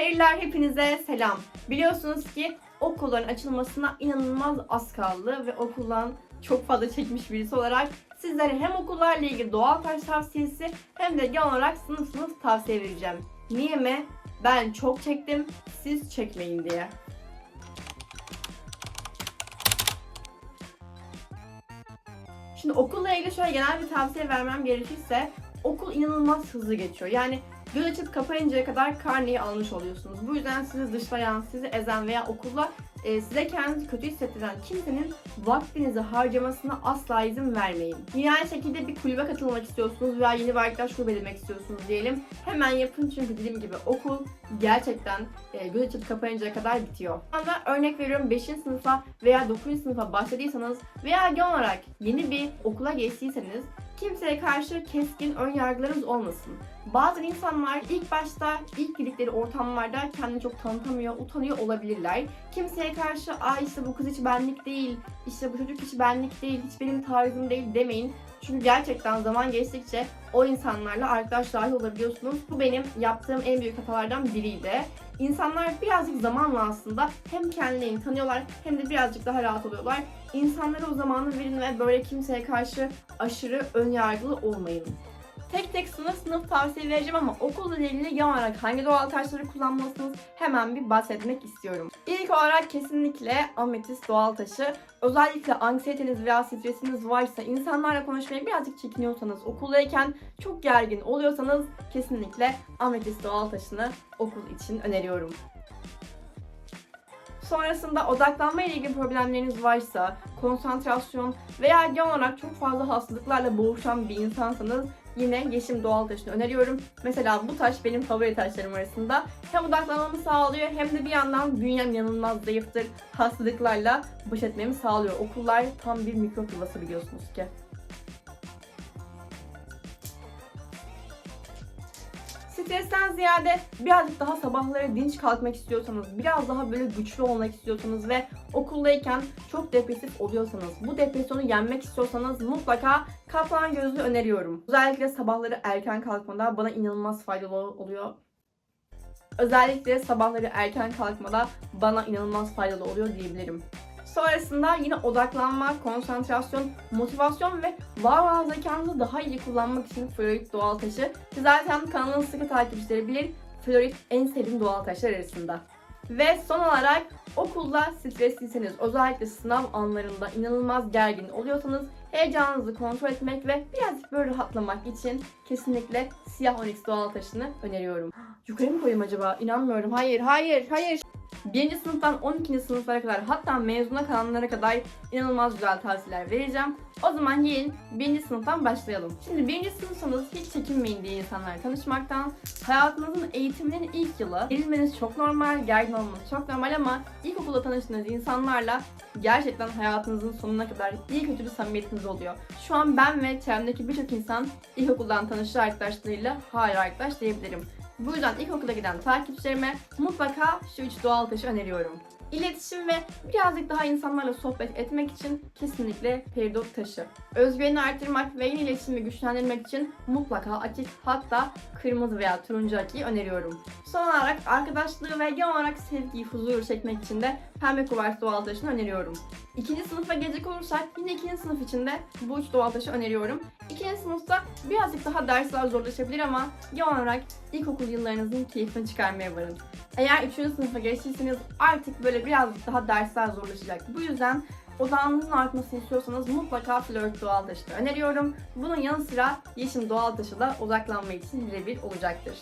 Periler hepinize selam. Biliyorsunuz ki okulların açılmasına inanılmaz az kaldı ve okuldan çok fazla çekmiş birisi olarak sizlere hem okullarla ilgili doğal taş tavsiyesi hem de genel olarak sınıf sınıf tavsiye vereceğim. Niye mi? Ben çok çektim, siz çekmeyin diye. Şimdi okulla ilgili şöyle genel bir tavsiye vermem gerekirse okul inanılmaz hızlı geçiyor. Yani göz açıp kapayıncaya kadar karneyi almış oluyorsunuz. Bu yüzden sizi dışlayan, sizi ezen veya okulda e, size kendinizi kötü hissettiren kimsenin vaktinizi harcamasına asla izin vermeyin. Yine aynı şekilde bir kulübe katılmak istiyorsunuz veya yeni bir arkadaş grubu edinmek istiyorsunuz diyelim. Hemen yapın çünkü dediğim gibi okul gerçekten e, göz açıp kapayıncaya kadar bitiyor. Anda örnek veriyorum 5. sınıfa veya 9. sınıfa başladıysanız veya genel olarak yeni bir okula geçtiyseniz kimseye karşı keskin ön yargılarınız olmasın. Bazı insanlar ilk başta ilk girdikleri ortamlarda kendini çok tanıtamıyor, utanıyor olabilirler. Kimseye karşı aa işte bu kız hiç benlik değil, işte bu çocuk hiç benlik değil, hiç benim tarzım değil demeyin. Çünkü gerçekten zaman geçtikçe o insanlarla arkadaş dahi olabiliyorsunuz. Bu benim yaptığım en büyük hatalardan biriydi. İnsanlar birazcık zamanla aslında hem kendilerini tanıyorlar hem de birazcık daha rahat oluyorlar. İnsanlara o zamanı verin ve böyle kimseye karşı aşırı ön yargılı olmayın. Tek tek sınıf sınıf tavsiye vereceğim ama okulla ilgili genel olarak hangi doğal taşları kullanmalısınız hemen bir bahsetmek istiyorum. İlk olarak kesinlikle ametist doğal taşı. Özellikle anksiyeteniz veya stresiniz varsa, insanlarla konuşmaya birazcık çekiniyorsanız, okuldayken çok gergin oluyorsanız kesinlikle ametist doğal taşını okul için öneriyorum. Sonrasında odaklanma ile ilgili problemleriniz varsa, konsantrasyon veya genel olarak çok fazla hastalıklarla boğuşan bir insansanız yine yeşim doğal taşını öneriyorum. Mesela bu taş benim favori taşlarım arasında. Hem odaklanmamı sağlıyor hem de bir yandan bünyem yanılmaz zayıftır. Hastalıklarla baş etmemi sağlıyor. Okullar tam bir mikrop yuvası biliyorsunuz ki. Stresten ziyade birazcık daha sabahları dinç kalkmak istiyorsanız, biraz daha böyle güçlü olmak istiyorsanız ve okuldayken çok depresif oluyorsanız, bu depresyonu yenmek istiyorsanız mutlaka kaplan gözlüğü öneriyorum. Özellikle sabahları erken kalkmada bana inanılmaz faydalı oluyor. Özellikle sabahları erken kalkmada bana inanılmaz faydalı oluyor diyebilirim. Sonrasında yine odaklanma, konsantrasyon, motivasyon ve var olan zekanızı daha iyi kullanmak için florit doğal taşı. Ki Zaten kanalın sıkı takipçileri bilir, florit en sevdiğim doğal taşlar arasında. Ve son olarak okulda stresliyseniz, özellikle sınav anlarında inanılmaz gergin oluyorsanız heyecanınızı kontrol etmek ve birazcık böyle rahatlamak için kesinlikle siyah onyx doğal taşını öneriyorum. Yukarı mı koyayım acaba? İnanmıyorum. Hayır, hayır, hayır. Birinci sınıftan 12. sınıflara kadar hatta mezuna kalanlara kadar inanılmaz güzel tavsiyeler vereceğim. O zaman gelin birinci sınıftan başlayalım. Şimdi birinci sınıfsanız hiç çekinmeyin diye insanlarla tanışmaktan. Hayatınızın eğitiminin ilk yılı. Gerilmeniz çok normal, gergin olmanız çok normal ama ilkokulda tanıştığınız insanlarla gerçekten hayatınızın sonuna kadar iyi kötü bir samimiyetiniz oluyor. Şu an ben ve çevremdeki birçok insan ilkokuldan tanıştığı arkadaşlarıyla hala arkadaş diyebilirim. Bu yüzden ilkokula giden takipçilerime mutlaka şu üç doğal taşı öneriyorum. İletişim ve birazcık daha insanlarla sohbet etmek için kesinlikle peridot taşı. Özgüveni arttırmak ve yeni iletişimi güçlendirmek için mutlaka açık hatta kırmızı veya turuncu akiyi öneriyorum. Son olarak arkadaşlığı ve genel olarak sevgiyi, huzuru çekmek için de pembe kuvars doğal taşını öneriyorum. İkinci sınıfa gelecek olursak yine ikinci sınıf için de bu üç doğal taşı öneriyorum. İkinci sınıfta birazcık daha dersler zorlaşabilir ama genel olarak ilkokul yıllarınızın keyfini çıkarmaya varın. Eğer 3. sınıfa geçtiyseniz artık böyle birazcık daha dersler zorlaşacak. Bu yüzden odağınızın artmasını istiyorsanız mutlaka flört doğal taşı öneriyorum. Bunun yanı sıra yeşim doğal taşı da odaklanma için birebir olacaktır.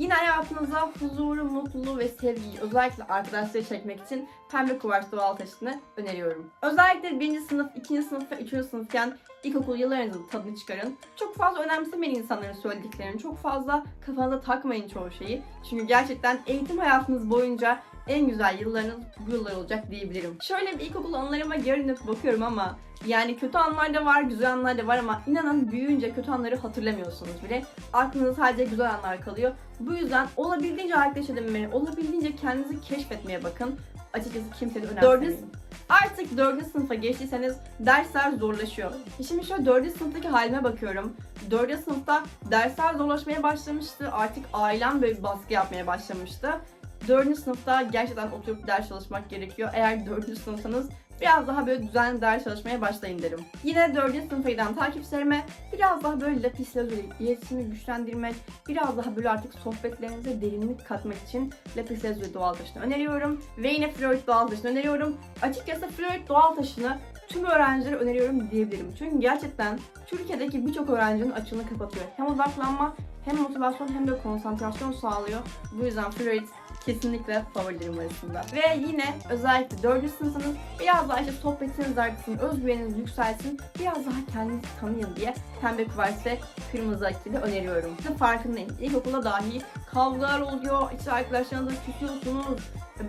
Yine hayatınıza huzuru, mutluluğu ve sevgiyi özellikle arkadaşları çekmek için pembe kuvars doğal taşını öneriyorum. Özellikle 1. sınıf, 2. sınıf ve 3. sınıfken ilkokul yıllarınızın tadını çıkarın. Çok fazla önemsemeyin insanların söylediklerini. Çok fazla kafanıza takmayın çoğu şeyi. Çünkü gerçekten eğitim hayatınız boyunca en güzel yıllarınız bu yıllar olacak diyebilirim. Şöyle bir ilkokul anılarıma geri dönüp bakıyorum ama yani kötü anlar da var, güzel anlar da var ama inanın büyüyünce kötü anları hatırlamıyorsunuz bile. Aklınızda sadece güzel anlar kalıyor. Bu yüzden olabildiğince arkadaş edinmeye, olabildiğince kendinizi keşfetmeye bakın. Açıkçası kimsenin önemsemeyin. Artık 4. sınıfa geçtiyseniz dersler zorlaşıyor. Şimdi şöyle 4. sınıftaki halime bakıyorum. 4. sınıfta dersler zorlaşmaya başlamıştı. Artık ailem böyle baskı yapmaya başlamıştı. 4. sınıfta gerçekten oturup ders çalışmak gerekiyor. Eğer 4. sınıfsanız biraz daha böyle düzenli ders çalışmaya başlayın derim. Yine 4. sınıfa giden takipçilerime biraz daha böyle lapis lazuli iletişimi güçlendirmek, biraz daha böyle artık sohbetlerinize derinlik katmak için lapis lazuli doğal taşını öneriyorum. Ve yine flört doğal taşını öneriyorum. Açıkçası flört doğal taşını tüm öğrencilere öneriyorum diyebilirim. Çünkü gerçekten Türkiye'deki birçok öğrencinin açığını kapatıyor. Hem odaklanma hem motivasyon hem de konsantrasyon sağlıyor. Bu yüzden flört kesinlikle favorilerim arasında. Ve yine özellikle 4. sınıfınız biraz daha işte sohbetiniz artsın, özgüveniniz yükselsin, biraz daha kendinizi tanıyın diye pembe kuvars ve kırmızı akili öneriyorum. Size farkındayım. İlkokulda dahi kavgalar oluyor, işte arkadaşlarınızla küsüyorsunuz.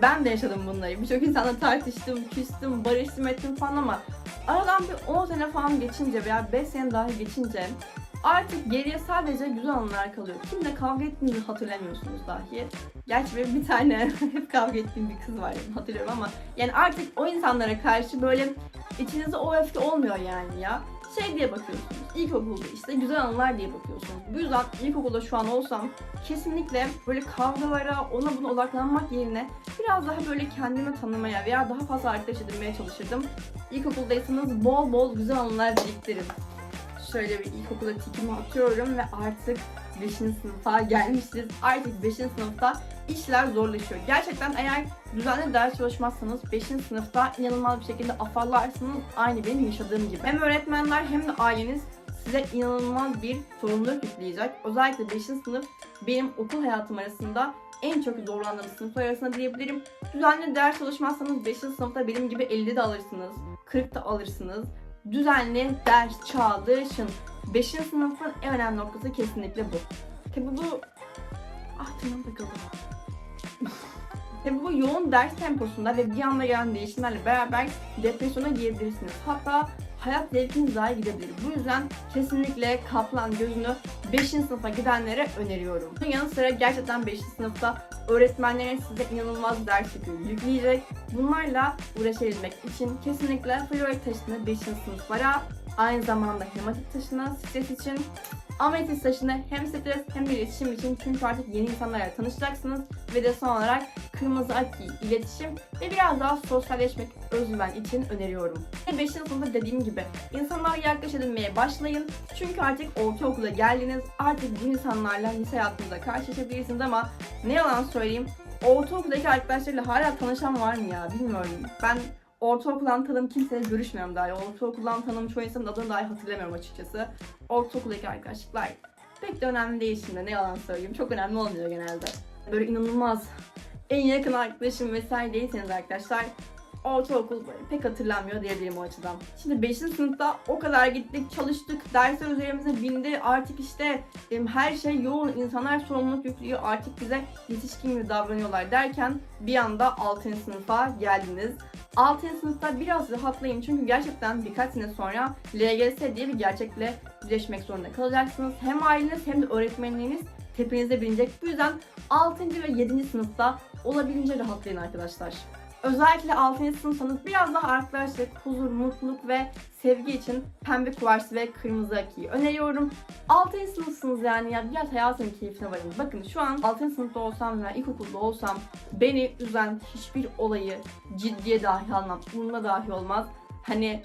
Ben de yaşadım bunları. Birçok insanla tartıştım, küstüm, barıştım ettim falan ama aradan bir 10 sene falan geçince veya 5 sene dahi geçince artık geriye sadece güzel anılar kalıyor. Kimle kavga ettiğinizi hatırlamıyorsunuz dahi. Gerçi benim bir tane hep kavga ettiğim bir kız var yani hatırlıyorum ama yani artık o insanlara karşı böyle içinizde o öfke olmuyor yani ya. Şey diye bakıyorsunuz, ilkokulda işte güzel anılar diye bakıyorsunuz. Bu yüzden ilkokulda şu an olsam kesinlikle böyle kavgalara, ona buna odaklanmak yerine biraz daha böyle kendimi tanımaya veya daha fazla arkadaş edinmeye çalışırdım. İlkokuldaysanız bol bol güzel anılar biriktirin. Şöyle bir ilkokula tikimi atıyorum ve artık 5. sınıfa gelmişiz. Artık 5. sınıfta işler zorlaşıyor. Gerçekten eğer düzenli ders çalışmazsanız 5. sınıfta inanılmaz bir şekilde afallarsınız. Aynı benim yaşadığım gibi. Hem öğretmenler hem de aileniz size inanılmaz bir sorumluluk yükleyecek. Özellikle 5. sınıf benim okul hayatım arasında en çok zorlandığım sınıflar arasında diyebilirim. Düzenli ders çalışmazsanız 5. sınıfta benim gibi 50 de alırsınız, 40 da alırsınız. Düzenli ders çalışın. 5. sınıfın en önemli noktası kesinlikle bu. Tabi bu... Ah tırnağım takıldı. Tabi bu yoğun ders temposunda ve bir anda gelen değişimlerle beraber depresyona girebilirsiniz. Hatta hayat zevkiniz dahi gidebilir. Bu yüzden kesinlikle kaplan gözünü 5. sınıfa gidenlere öneriyorum. Bunun yanı sıra gerçekten 5. sınıfta öğretmenlerin size inanılmaz ders yükü yükleyecek. Bunlarla uğraşabilmek için kesinlikle florek taşını 5. sınıflara aynı zamanda hematit taşını stres için Ametist taşını hem stres hem de iletişim için çünkü artık yeni insanlarla tanışacaksınız ve de son olarak kırmızı aki iletişim ve biraz daha sosyalleşmek özgüven için öneriyorum. Ve 5. sınıfta dediğim gibi insanlarla yaklaş edinmeye başlayın çünkü artık ortaokula geldiniz artık bu insanlarla lise hayatınızda karşılaşabilirsiniz ama ne yalan söyleyeyim ortaokuldaki arkadaşlarıyla hala tanışan var mı ya bilmiyorum. Ben ortaokuldan tanım kimseyle görüşmüyorum dahi. Ortaokuldan tanım çoğu insanın adını dahi hatırlamıyorum açıkçası. Ortaokuldaki arkadaşlıklar pek de önemli değil şimdi ne yalan söyleyeyim. Çok önemli olmuyor genelde. Böyle inanılmaz en yakın arkadaşım vesaire değilseniz arkadaşlar ortaokul pek hatırlanmıyor diyebilirim o açıdan. Şimdi 5. sınıfta o kadar gittik, çalıştık, dersler üzerimize bindi. Artık işte her şey yoğun, insanlar sorumluluk yüklüyor. Artık bize yetişkin gibi davranıyorlar derken bir anda 6. sınıfa geldiniz. 6. sınıfta biraz rahatlayın çünkü gerçekten birkaç sene sonra LGS diye bir gerçekle yüzleşmek zorunda kalacaksınız. Hem aileniz hem de öğretmenleriniz tepenize binecek. Bu yüzden 6. ve 7. sınıfta olabildiğince rahatlayın arkadaşlar. Özellikle 6. sınıfsanız biraz daha arkadaşlık, huzur, mutluluk ve sevgi için pembe kuvars ve kırmızı akiyi öneriyorum. 6. sınıfsınız yani ya biraz hayatın keyfine varın. Bakın şu an 6. sınıfta olsam veya ilkokulda olsam beni üzen hiçbir olayı ciddiye dahi almam. Umurumda dahi olmaz. Hani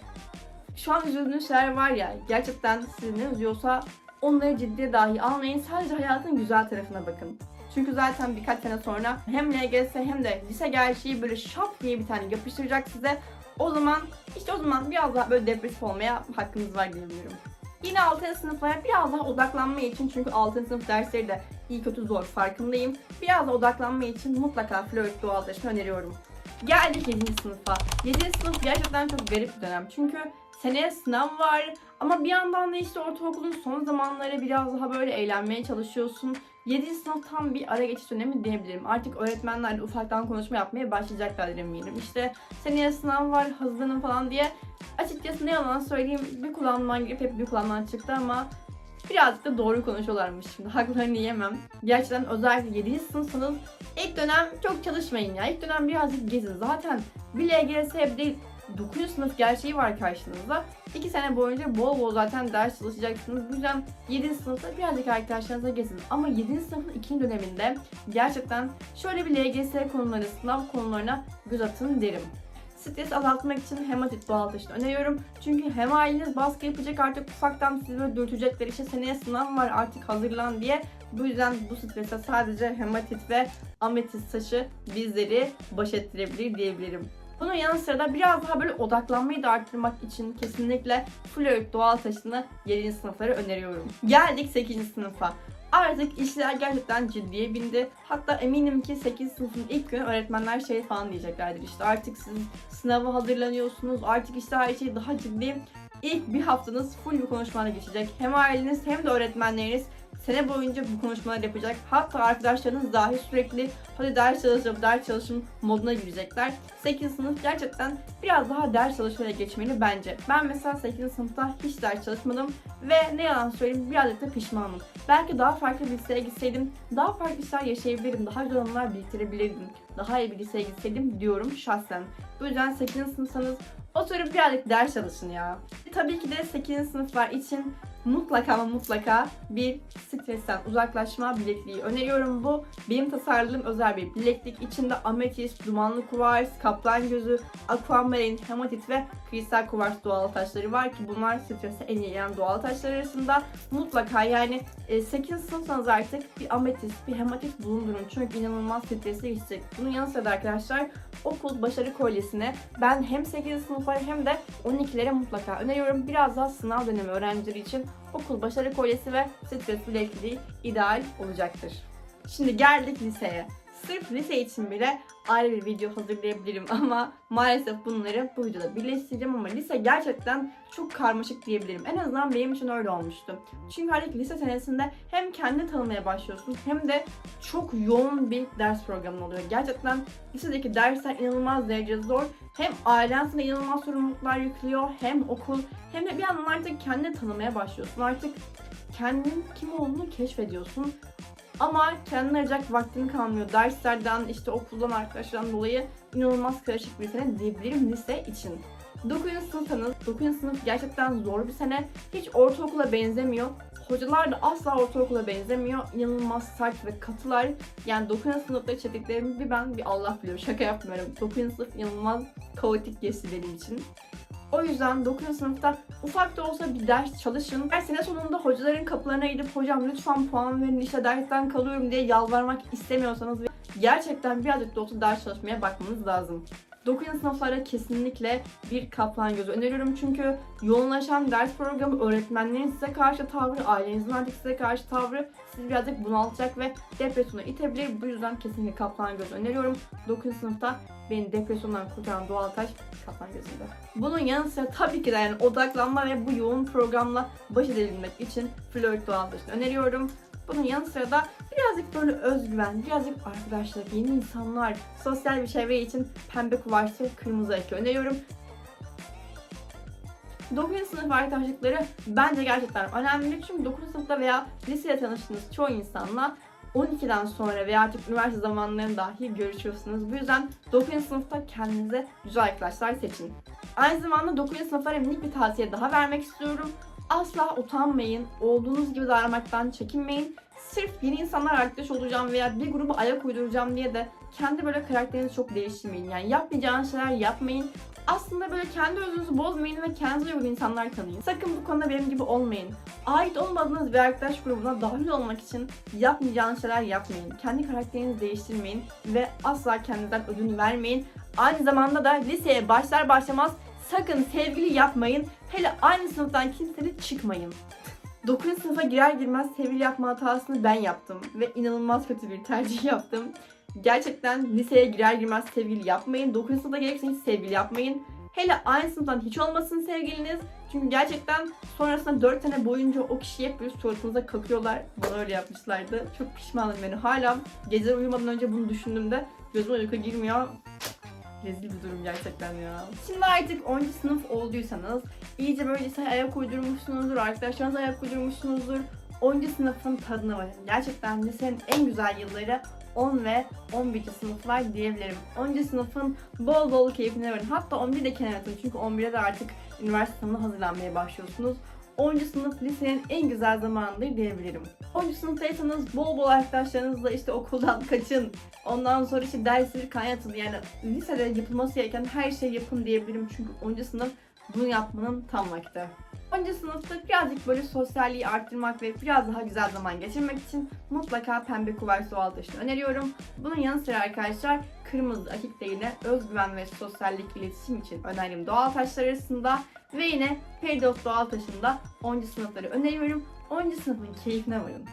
şu an üzüldüğünüz şeyler var ya gerçekten sizi ne üzüyorsa onları ciddiye dahi almayın. Sadece hayatın güzel tarafına bakın. Çünkü zaten birkaç sene sonra hem LGS hem de lise gerçeği böyle şap diye bir tane yapıştıracak size. O zaman işte o zaman biraz daha böyle depresif olmaya hakkınız var diyebilirim. Yine 6. sınıflara biraz daha odaklanma için çünkü 6. sınıf dersleri de iyi kötü zor farkındayım. Biraz da odaklanma için mutlaka flört doğallaşını öneriyorum. Geldik 7. sınıfa. 7. sınıf gerçekten çok garip bir dönem. Çünkü seneye sınav var ama bir yandan da işte ortaokulun son zamanları biraz daha böyle eğlenmeye çalışıyorsun. 7. sınıf tam bir ara geçiş dönemi diyebilirim. Artık öğretmenler ufaktan konuşma yapmaya başlayacaklar eminim. İşte seneye sınav var hazırlanın falan diye. Açıkçası ne yalan söyleyeyim bir kulağımdan girip hep bir kulağımdan çıktı ama birazcık da doğru konuşuyorlarmış şimdi. Haklarını yemem. Gerçekten özellikle 7. sınıfsanız ilk dönem çok çalışmayın ya. İlk dönem birazcık gezin. Zaten bir LGS değil 9. sınıf gerçeği var karşınızda. 2 sene boyunca bol bol zaten ders çalışacaksınız. Bu yüzden 7. sınıfta birazcık arkadaşlarınıza gezin. Ama 7. sınıfın ikinci döneminde gerçekten şöyle bir LGS konuları, sınav konularına göz atın derim. Stres azaltmak için hematit doğal taşını öneriyorum. Çünkü hem aileniz baskı yapacak artık ufaktan sizi böyle dürtecekler. İşte seneye sınav var artık hazırlan diye. Bu yüzden bu strese sadece hematit ve ametist taşı bizleri baş ettirebilir diyebilirim. Bunun yanı sıra da biraz daha böyle odaklanmayı da arttırmak için kesinlikle flört doğal taşını 7. sınıflara öneriyorum. Geldik 8. sınıfa. Artık işler gerçekten ciddiye bindi. Hatta eminim ki 8 sınıfın ilk günü öğretmenler şey falan diyeceklerdir. İşte artık siz sınava hazırlanıyorsunuz. Artık işte her şey daha ciddi. İlk bir haftanız full bir konuşmalarla geçecek. Hem aileniz hem de öğretmenleriniz sene boyunca bu konuşmalar yapacak. Hatta arkadaşlarınız dahi sürekli hadi ders çalışıp ders çalışın moduna girecekler. 8. sınıf gerçekten biraz daha ders çalışmaya geçmeli bence. Ben mesela 8. sınıfta hiç ders çalışmadım ve ne yalan söyleyeyim birazcık da pişmanım. Belki daha farklı bir liseye gitseydim daha farklı işler yaşayabilirdim, daha güzel anılar biriktirebilirdim. Daha iyi bir liseye gitseydim diyorum şahsen. Bu yüzden 8. sınıfsanız oturup birazcık ders çalışın ya. Tabii ki de 8. sınıflar için mutlaka ama mutlaka bir stresten uzaklaşma bilekliği öneriyorum. Bu benim tasarladığım özel bir bileklik. İçinde ametist, dumanlı kuvars, kaplan gözü, aquamarine, hematit ve kristal kuvars doğal taşları var ki bunlar strese en iyi gelen doğal taşlar arasında. Mutlaka yani 8. sınıfsanız artık bir ametist, bir hematit bulundurun. Çünkü inanılmaz stresli geçecek. Bunun yanı sıra da arkadaşlar okul başarı kolyesine ben hem 8. sınıflara hem de 12'lere mutlaka öneriyorum. Biraz daha sınav dönemi öğrencileri için okul başarı kolyesi ve stres bilekliği ideal olacaktır. Şimdi geldik liseye. Sırf lise için bile ayrı bir video hazırlayabilirim ama maalesef bunları bu videoda birleştireceğim ama lise gerçekten çok karmaşık diyebilirim. En azından benim için öyle olmuştu. Çünkü artık lise senesinde hem kendini tanımaya başlıyorsun hem de çok yoğun bir ders programın oluyor. Gerçekten lisedeki dersler inanılmaz derece zor. Hem ailen sana inanılmaz sorumluluklar yüklüyor hem okul hem de bir yandan artık kendini tanımaya başlıyorsun. Artık kendin kim olduğunu keşfediyorsun. Ama kendine ayıracak vaktin kalmıyor. Derslerden, işte okuldan, arkadaşlardan dolayı inanılmaz karışık bir sene diyebilirim lise için. 9. sınıftanız. 9. sınıf gerçekten zor bir sene. Hiç ortaokula benzemiyor. Hocalar da asla ortaokula benzemiyor. İnanılmaz sert ve katılar. Yani 9. sınıfta çektiklerimi bir ben bir Allah biliyor. Şaka yapmıyorum. 9. sınıf inanılmaz kaotik geçti benim için. O yüzden 9. sınıfta ufak da olsa bir ders çalışın. Her sene sonunda hocaların kapılarına gidip hocam lütfen puan verin işte dersten kalıyorum diye yalvarmak istemiyorsanız gerçekten birazcık da olsa ders çalışmaya bakmanız lazım. 9. sınıflara kesinlikle bir kaplan gözü öneriyorum çünkü yoğunlaşan ders programı öğretmenlerin size karşı tavrı, ailenizin artık size karşı tavrı sizi birazcık bunaltacak ve depresyona itebilir. Bu yüzden kesinlikle kaplan gözü öneriyorum. 9. sınıfta beni depresyondan kurtaran doğal taş kaplan gözüydü. Bunun yanı sıra tabii ki de yani odaklanma ve bu yoğun programla baş edebilmek için flört doğal taşını öneriyorum. Bunun yanı sıra da birazcık böyle özgüven, birazcık arkadaşlar, yeni insanlar, sosyal bir çevre için pembe kuvarslı kırmızı eki öneriyorum. 9. sınıf arkadaşlıkları bence gerçekten önemli. Çünkü 9. sınıfta veya lisede tanıştığınız çoğu insanla 12'den sonra veya artık üniversite zamanlarında dahi görüşüyorsunuz. Bu yüzden 9. sınıfta kendinize güzel arkadaşlar seçin. Aynı zamanda 9. sınıflara minik bir tavsiye daha vermek istiyorum. Asla utanmayın, olduğunuz gibi davranmaktan çekinmeyin. Sırf yeni insanlar arkadaş olacağım veya bir gruba ayak uyduracağım diye de kendi böyle karakterinizi çok değiştirmeyin. Yani yapmayacağınız şeyler yapmayın. Aslında böyle kendi özünüzü bozmayın ve kendinize uygun insanlar tanıyın. Sakın bu konuda benim gibi olmayın. Ait olmadığınız bir arkadaş grubuna dahil olmak için yapmayacağınız şeyler yapmayın. Kendi karakterinizi değiştirmeyin ve asla kendinizden ödün vermeyin. Aynı zamanda da liseye başlar başlamaz sakın sevgili yapmayın. Hele aynı sınıftan kimseyle çıkmayın. 9. sınıfa girer girmez sevgili yapma hatasını ben yaptım ve inanılmaz kötü bir tercih yaptım. Gerçekten liseye girer girmez sevgili yapmayın. 9. sınıfta gerekirse hiç sevgili yapmayın. Hele aynı sınıftan hiç olmasın sevgiliniz. Çünkü gerçekten sonrasında 4 sene boyunca o kişiyi hep böyle suratınıza kakıyorlar. Bana öyle yapmışlardı. Çok pişmanım yani. Hala gece uyumadan önce bunu düşündüğümde gözüme uyku girmiyor. Rezil bir durum gerçekten ya. Şimdi artık 10. sınıf olduysanız iyice böyle liseye ayak uydurmuşsunuzdur, arkadaşlarınıza ayak uydurmuşsunuzdur. 10. sınıfın tadına varın. Gerçekten lisenin en güzel yılları 10 ve 11. sınıflar diyebilirim. 10. sınıfın bol bol keyfine varın. Hatta 11 de kenara atın çünkü 11'de de artık üniversite sınavına hazırlanmaya başlıyorsunuz. 10. sınıf lisenin en güzel zamanıdır diyebilirim. 10. sınıftaysanız bol bol arkadaşlarınızla işte okuldan kaçın. Ondan sonra işte dersleri kaynatın. Yani lisede yapılması gereken her şeyi yapın diyebilirim. Çünkü 10. sınıf bunu yapmanın tam vakti. 10. sınıfta birazcık böyle sosyalliği arttırmak ve biraz daha güzel zaman geçirmek için mutlaka pembe kuvars doğal taşını öneriyorum. Bunun yanı sıra arkadaşlar kırmızı akik de yine özgüven ve sosyallik iletişim için önerdiğim doğal taşlar arasında ve yine Peridos doğal taşında 10. sınıfları öneriyorum. 10. sınıfın keyfine varın.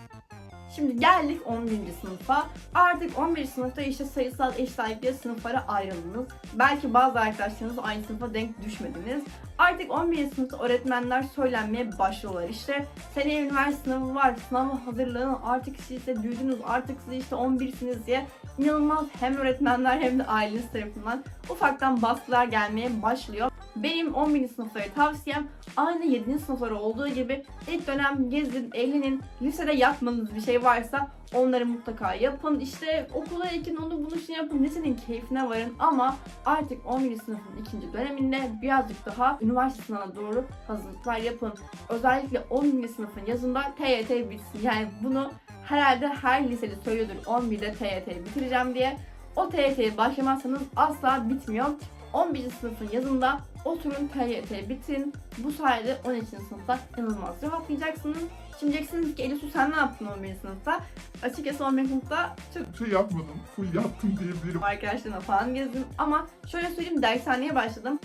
Şimdi geldik 11. sınıfa. Artık 11. sınıfta işte sayısal eşitlikle sınıflara ayrıldınız. Belki bazı arkadaşlarınız aynı sınıfa denk düşmediniz. Artık 11. sınıfta öğretmenler söylenmeye başlıyorlar. İşte seneye üniversite sınavı var, sınava hazırlanın, artık siz işte büyüdünüz, artık siz işte 11'siniz diye inanılmaz hem öğretmenler hem de aileniz tarafından ufaktan baskılar gelmeye başlıyor. Benim 11. sınıflara tavsiyem aynı 7. sınıflara olduğu gibi ilk dönem gezin, eğlenin, lisede yapmanız bir şey varsa onları mutlaka yapın. İşte okula ekin onu bunu şey yapın, lisenin keyfine varın ama artık 11. sınıfın ikinci döneminde birazcık daha üniversite sınavına doğru hazırlıklar yapın. Özellikle 11. sınıfın yazında TYT bitsin. Yani bunu herhalde her liseli söylüyordur 11'de TYT bitireceğim diye. O TYT'ye başlamazsanız asla bitmiyor. 11. sınıfın yazında oturun TYT bitirin. Bu sayede 12. sınıfta inanılmaz rahatlayacaksınız. Şimdi diyeceksiniz ki Elisu sen ne yaptın 11. sınıfta? Açıkçası 11. sınıfta çok şey yapmadım. Full yattım diyebilirim. arkadaşlarımla falan gezdim. Ama şöyle söyleyeyim dershaneye başladım.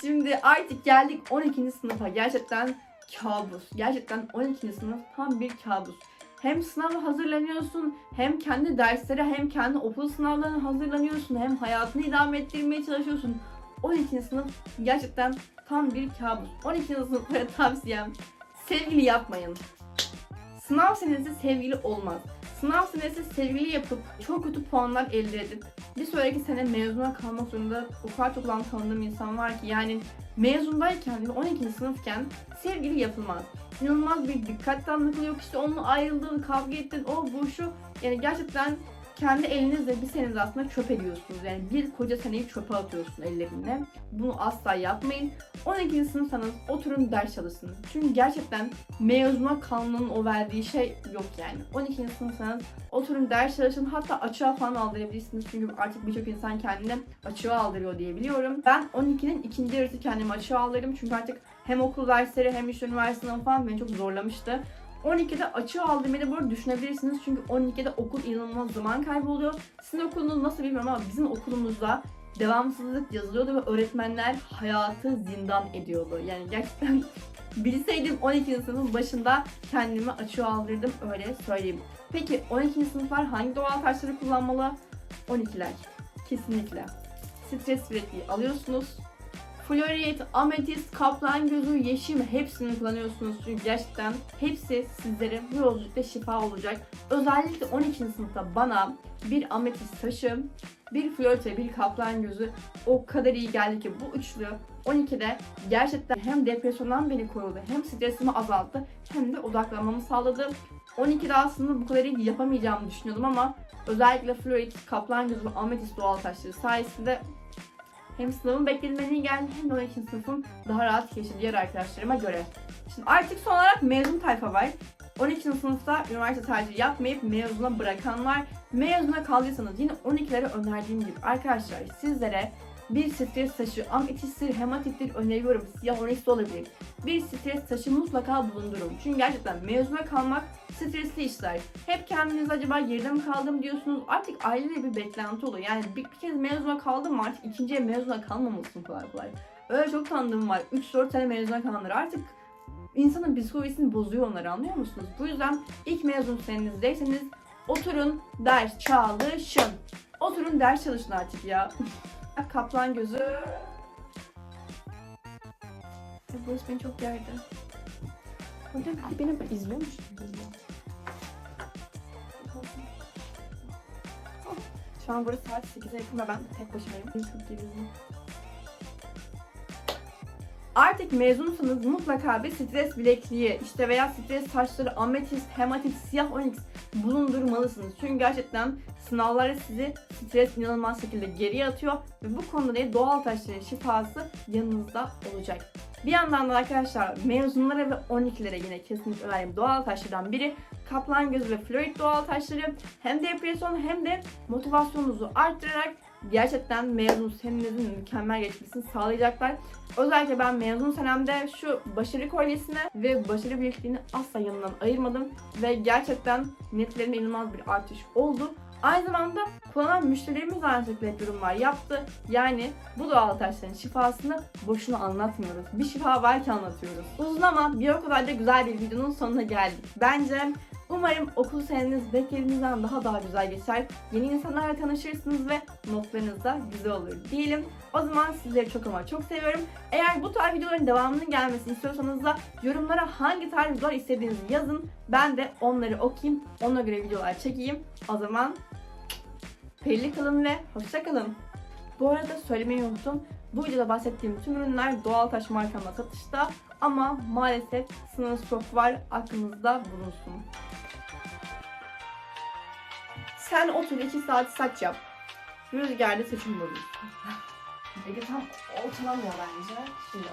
Şimdi artık geldik 12. sınıfa. Gerçekten kabus. Gerçekten 12. sınıf tam bir kabus. Hem sınava hazırlanıyorsun, hem kendi derslere, hem kendi okul sınavlarına hazırlanıyorsun, hem hayatını idame ettirmeye çalışıyorsun. 12. sınıf gerçekten tam bir kabus. 12. sınıflara tavsiyem sevgili yapmayın. Sınav senesi sevgili olmaz. Sınav senesi sevgili yapıp çok kötü puanlar elde edip bir sonraki sene mezuna kalmak zorunda o kadar çok lan tanıdığım insan var ki yani mezundayken ve 12. sınıfken sevgili yapılmaz. İnanılmaz bir dikkat dağınıklığı yok işte onunla ayrıldın, kavga ettin, o bu şu. Yani gerçekten kendi elinizle bir senenizi aslında çöp ediyorsunuz. Yani bir koca seneyi çöpe atıyorsun ellerinle. Bunu asla yapmayın. 12. sınıfsanız oturun ders çalışın. Çünkü gerçekten mezuna kalmanın o verdiği şey yok yani. 12. sınıfsanız oturun ders çalışın. Hatta açığa falan aldırabilirsiniz. Çünkü artık birçok insan kendini açığa aldırıyor diye biliyorum. Ben 12'nin ikinci yarısı kendimi açığa aldırdım. Çünkü artık hem okul dersleri hem işte üniversite sınavı falan beni çok zorlamıştı. 12'de açığa aldırmayı da bu arada düşünebilirsiniz. Çünkü 12'de okul inanılmaz zaman kaybı oluyor. Sizin okulunuz nasıl bilmiyorum ama bizim okulumuzda devamsızlık yazılıyordu ve öğretmenler hayatı zindan ediyordu. Yani gerçekten bilseydim 12. sınıfın başında kendimi açığa aldırdım öyle söyleyeyim. Peki 12. sınıflar hangi doğal taşları kullanmalı? 12'ler. Kesinlikle. Stres fretiği alıyorsunuz. Florit, ametist, kaplan gözü, yeşim hepsini kullanıyorsunuz çünkü gerçekten hepsi sizlere bu yolculukta şifa olacak. Özellikle 12. sınıfta bana bir ametist taşı, bir florit ve bir kaplan gözü o kadar iyi geldi ki bu üçlü 12'de gerçekten hem depresyondan beni korudu hem stresimi azalttı hem de odaklanmamı sağladı. 12'de aslında bu kadar iyi yapamayacağımı düşünüyordum ama özellikle florit, kaplan gözü ve ametist doğal taşları sayesinde hem sınavın beklediğinden iyi geldi hem de 12. sınıfım daha rahat geçti diğer arkadaşlarıma göre. Şimdi artık son olarak mezun tayfa var. 12. sınıfta üniversite tercihi yapmayıp mezuna bırakan var. Mezuna kaldıysanız yine 12'lere önerdiğim gibi arkadaşlar sizlere bir stres taşı, ametisttir, hematittir öneriyorum. Siyah de olabilir. Bir stres taşı mutlaka bulundurun. Çünkü gerçekten mezuna kalmak stresli işler. Hep kendiniz acaba geride mi kaldım diyorsunuz. Artık ailede bir beklenti oluyor. Yani bir, bir kez mezuna kaldım artık ikinciye mezuna kalmamalısın kolay kolay. Öyle çok tanıdığım var. 3-4 sene mezuna kalanlar artık insanın psikolojisini bozuyor onları anlıyor musunuz? Bu yüzden ilk mezun seninizdeyseniz oturun ders çalışın. Oturun ders çalışın artık ya. Kaplan gözü. Burası beni çok gerdi. Hocam biri beni izliyormuş. Şu an burası saat 8'e yakın ve ben tek başımayım. Çok gerildim. Artık mezunsanız mutlaka bir stres bilekliği işte veya stres taşları, ametist, hematist, siyah onyx bulundurmalısınız. Çünkü gerçekten sınavlar sizi stres inanılmaz şekilde geriye atıyor ve bu konuda da doğal taşların şifası yanınızda olacak. Bir yandan da arkadaşlar mezunlara ve 12'lere yine kesinlikle önerdiğim doğal taşlardan biri kaplan gözü ve florid doğal taşları hem depresyon hem de motivasyonunuzu arttırarak gerçekten mezun seninizin mükemmel geçmesini sağlayacaklar. Özellikle ben mezun senemde şu başarı kolyesine ve başarı birikliğini asla yanından ayırmadım ve gerçekten netlerinde inanılmaz bir artış oldu. Aynı zamanda kullanan müşterilerimiz de aynı şekilde yorumlar yaptı. Yani bu doğal taşların şifasını boşuna anlatmıyoruz. Bir şifa var ki anlatıyoruz. Uzun ama bir o kadar da güzel bir videonun sonuna geldik. Bence Umarım okul seneniz beklediğinizden daha daha güzel geçer. Yeni insanlarla tanışırsınız ve notlarınız da güzel olur diyelim. O zaman sizleri çok ama çok seviyorum. Eğer bu tarz videoların devamının gelmesini istiyorsanız da yorumlara hangi tarz videolar istediğinizi yazın. Ben de onları okuyayım, ona göre videolar çekeyim. O zaman pelli kalın ve hoşça kalın. Bu arada söylemeyi unuttum. Bu videoda bahsettiğim tüm ürünler doğal taş markamda satışta ama maalesef sınırlı stok var aklınızda bulunsun. Sen otur 2 saat saç yap. Rüzgarda saçını bozuyorsun. Ege tam ortalamıyor bence. Şimdi